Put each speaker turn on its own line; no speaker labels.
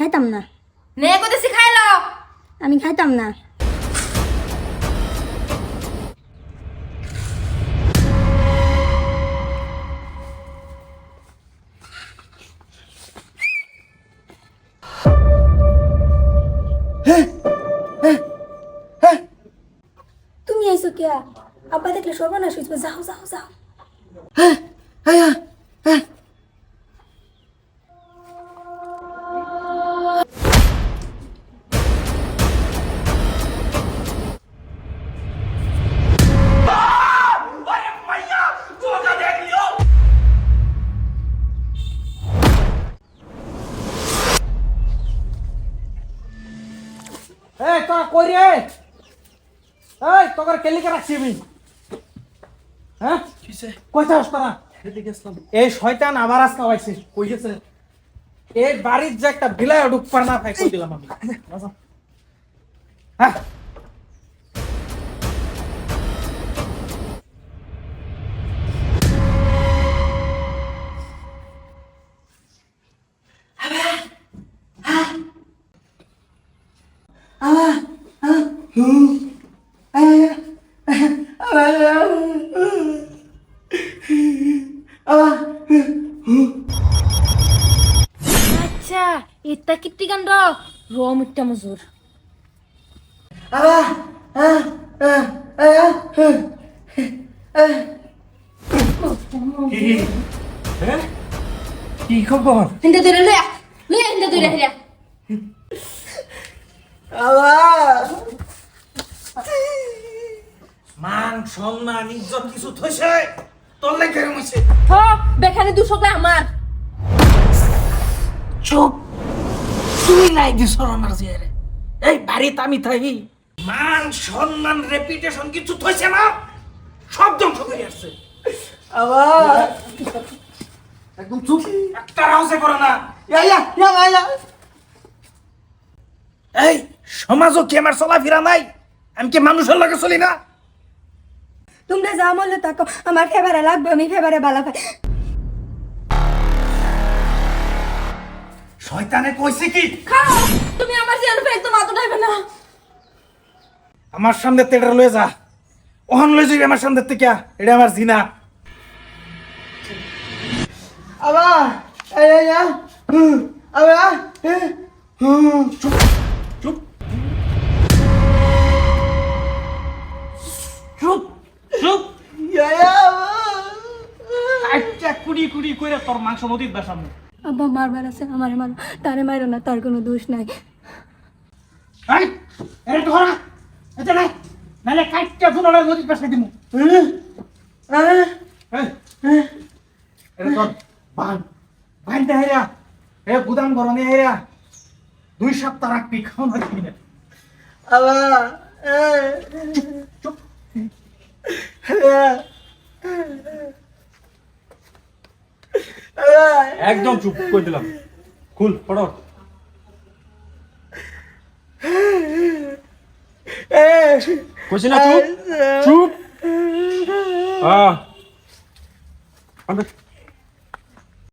খাইতাম না।
নে কইতেছি খাইলো
আমি খাইতাম না। তুমি আইসো কে আব্বা দেখলে সর্বনাশ হইছে। যাও যাও যাও।
এই তোরা কই রে? এই তোকে কেলিকে রাখছি আমি। হ্যাঁ? তোরা? এই শয়তান আবার আজকে কই গেছে? এই বাড়ির যে একটা বিলায় ঢুকপার না ভাই কই দিলাম আমি? হ্যাঁ?
আচ্ছা এটা কিত্তি কাণ্ড? রম একটা মজুর?
কি? খবর
হিন্দা ধরে লয়া লয়া হিন্দা ধরে হেরা
মান সম্মান ইজ্জত কিছু থইছে? তোর লেগে
হ বেখানে দুশোটা আমার।
চুপ তুই নাই দিস রনার জিয়ারে। এই বাড়িতে আমি থাকি। মান সম্মান রেপুটেশন কিছু থইছে না? সব ধ্বংস করে আসছে আবার একদম চুপ। একটা রাউসে করো না। ইয়া ইয়া ইয়া। এই সমাজও কি আমার চলাফেরা নাই? আমি কি মানুষের লগে চলি না?
তোমরা যা বললে তাকো আমার ফেভারে লাগবে আমি ফেভারে বালা পাই।
শয়তানে কইছে কি?
খাও! তুমি আমার জিয়ার উপরে একদম আতো ডাইবে না।
আমার সামনে তেটা লয়ে যা। ওহান লয়ে যাবি আমার সামনে থেকে। এটা আমার জিনা। আবার এই এই এই, আচ্ছা কুড়ি কুড়ি কইরা তোর মাংস নদীর বেসামু
আব্বা মারবার আছে আমার মারো তারে মারো না তার কোনো দোষ নাই
এই ধরা এটা নাই নালে কাইটটা দুনারে নদীর বেসা দিমু এটা তোর বান বানতে হেরা এ গুদাম গরনে হেরা দুই সপ্তাহ রাখবি খাওন হচ্ছি না চুপ
একদম চুপ করে দিলাম। খুল পড়ো কইছি চুপ? চুপ? হ্যাঁ